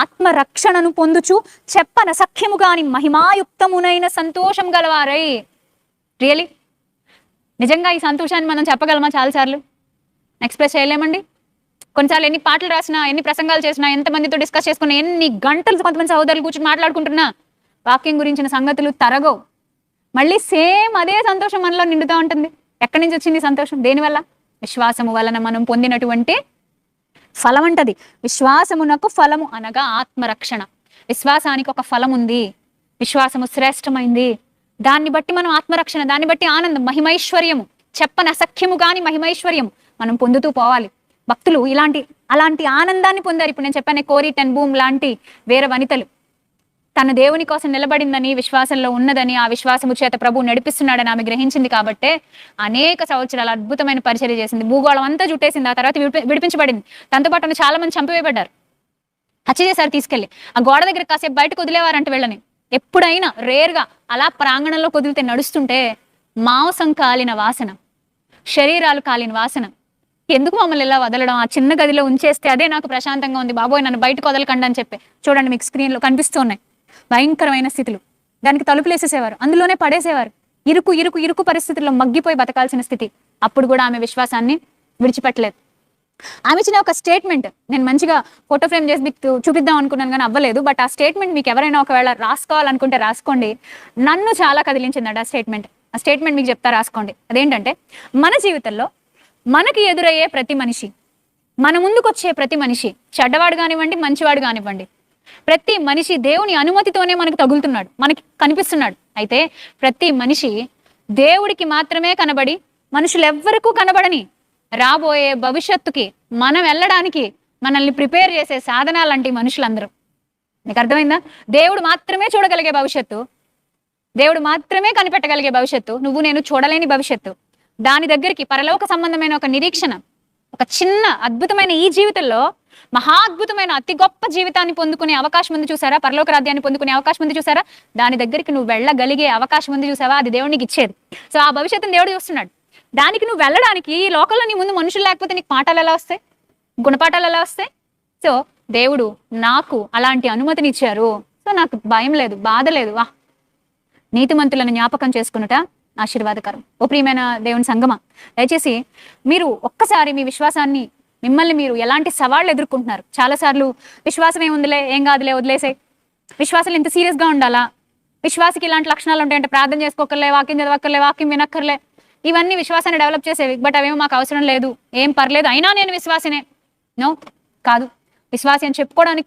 ఆత్మరక్షణను పొందుచు చెప్పన సఖ్యము కాని మహిమాయుక్తమునైన సంతోషం గలవారై. రియలీ నిజంగా ఈ సంతోషాన్ని మనం చెప్పగలమా చాలాసార్లు? ఎక్స్ప్రెస్ చేయలేమండి? కొన్నిసార్లు ఎన్ని పాటలు రాసినా ఎన్ని ప్రసంగాలు చేసినా ఎంతమందితో డిస్కస్ చేసుకున్నా ఎన్ని గంటలు కొంతమంది సహోదరులు కూర్చొని మాట్లాడుకుంటున్నా వాక్యం గురించిన సంగతులు తరగవు. మళ్ళీ సేమ్ అదే సంతోషం మనలో నిండుతూ ఉంటుంది. ఎక్కడి నుంచి వచ్చింది సంతోషం? దేనివల్ల? విశ్వాసము వలన మనం పొందినటువంటి ఫలం అంటది విశ్వాసమునకు ఫలము అనగా ఆత్మరక్షణ. విశ్వాసానికి ఒక ఫలం ఉంది విశ్వాసము శ్రేష్టమైంది. దాన్ని బట్టి మనం ఆత్మరక్షణ దాన్ని బట్టి ఆనందం మహిమైశ్వర్యము. చెప్పన అసఖ్యము కాని మహిమైశ్వర్యం మనం పొందుతూ పోవాలి. భక్తులు ఇలాంటి అలాంటి ఆనందాన్ని పొందారు. ఇప్పుడు నేను చెప్పాను కోరి టెన్ భూమ్ లాంటి వేరే వనితలు. తన దేవుని కోసం నిలబడిందని విశ్వాసంలో ఉన్నదని ఆ విశ్వాసము చేత ప్రభు నడిపిస్తున్నాడని ఆమె గ్రహించింది కాబట్టే అనేక సంవత్సరాలు అద్భుతమైన పరిచర్య చేసింది. భూగోళం అంతా చుట్టేసింది ఆ తర్వాత విడిపి- విడిపించబడింది. తనతో పాటు ఉన్న చాలా మంది చంపివేయబడ్డారు. హత్య చేశారు తీసుకెళ్ళి ఆ గోడ దగ్గర కాసేపు బయటకు వదిలేవారంట వెళ్ళని. ఎప్పుడైనా రేర్గా అలా ప్రాంగణంలో కుదిలితే నడుస్తుంటే మాంసం కాలిన వాసన శరీరాలు కాలిన వాసన. ఎందుకు మమ్మల్ని ఇలా వదలడం? ఆ చిన్న గదిలో ఉంచేస్తే అదే నాకు ప్రశాంతంగా ఉంది. బాబోయ్ నన్ను బయటకు వదలకండి అని చెప్పి. చూడండి మీకు స్క్రీన్లో కనిపిస్తూ ఉన్నాయి. భయంకరమైన స్థితులు. దానికి తలుపులేసేసేవారు అందులోనే పడేసేవారు. ఇరుకు ఇరుకు ఇరుకు పరిస్థితుల్లో మగ్గిపోయి బతకాల్సిన స్థితి. అప్పుడు కూడా ఆమె విశ్వాసాన్ని విడిచిపెట్టలేదు. ఆమె ఇచ్చిన ఒక స్టేట్మెంట్. నేను మంచిగా ఫోటో ఫ్రేమ్ చేసి మీకు చూపిద్దాం అనుకున్నాను కానీ అవ్వలేదు. బట్ ఆ స్టేట్మెంట్ మీకు ఎవరైనా ఒకవేళ రాసుకోవాలనుకుంటే రాసుకోండి. నన్ను చాలా కదిలించిందండి ఆ స్టేట్మెంట్. ఆ స్టేట్మెంట్ మీకు చెప్తా రాసుకోండి. అదేంటంటే మన జీవితంలో మనకి ఎదురయ్యే ప్రతి మనిషి మన ముందుకు వచ్చే ప్రతి మనిషి చెడ్డవాడు కానివ్వండి మంచివాడు కానివ్వండి ప్రతి మనిషి దేవుని అనుమతితోనే మనకు తగులుతున్నాడు మనకి కనిపిస్తున్నాడు. అయితే ప్రతి మనిషి దేవుడికి మాత్రమే కనబడి మనుషులు ఎవ్వరికూ కనబడని రాబోయే భవిష్యత్తుకి మనం వెళ్ళడానికి మనల్ని ప్రిపేర్ చేసే సాధనాలంటి మనుషులందరూ. నీకు అర్థమైందా? దేవుడు మాత్రమే చూడగలిగే భవిష్యత్తు దేవుడు మాత్రమే కనిపెట్టగలిగే భవిష్యత్తు నువ్వు నేను చూడలేని భవిష్యత్తు. దాని దగ్గరికి పరలోక సంబంధమైన ఒక నిరీక్షణ ఒక చిన్న అద్భుతమైన ఈ జీవితంలో మహా అద్భుతమైన అతి గొప్ప జీవితాన్ని పొందుకునే అవకాశం ఉంది చూసారా? పరలోక రాజ్యాన్ని పొందుకునే అవకాశం ఉంది చూసారా? దాని దగ్గరికి నువ్వు వెళ్ళగలిగే అవకాశం ఉంది చూసావా? అది దేవుడికి ఇచ్చేది. సో ఆ భవిష్యత్తును దేవుడు చూస్తున్నాడు. దానికి నువ్వు వెళ్ళడానికి ఈ లోకంలో నీ ముందు మనుషులు లేకపోతే నీకు పాఠాలు ఎలా వస్తాయి? గుణపాఠాలు ఎలా వస్తాయి? సో దేవుడు నాకు అలాంటి అనుమతిని ఇచ్చారు సో నాకు భయం లేదు బాధ లేదు. వా నీతిమంతులను జ్ఞాపకం చేసుకునుట ఆశీర్వాదకరం. ఓ ప్రియమైన దేవుని సంగమ దయచేసి మీరు ఒక్కసారి మీ విశ్వాసాన్ని మిమ్మల్ని మీరు ఎలాంటి సవాళ్ళు ఎదుర్కొంటున్నారు? చాలాసార్లు విశ్వాసం ఏముందిలే ఏం కాదులే వదిలేసే. విశ్వాసాలు ఇంత సీరియస్గా గా ఉండాలా? విశ్వాసకి ఇలాంటి లక్షణాలు ఉంటాయంటే ప్రార్థన చేసుకోకర్లే వాక్యం చదవక్కర్లే వాక్యం వినక్కర్లే. ఇవన్నీ విశ్వాసాన్ని డెవలప్ చేసేవి బట్ అవేమో మాకు అవసరం లేదు ఏం పర్లేదు అయినా నేను విశ్వాసనే. నో కాదు. విశ్వాసి అని చెప్పుకోవడానికి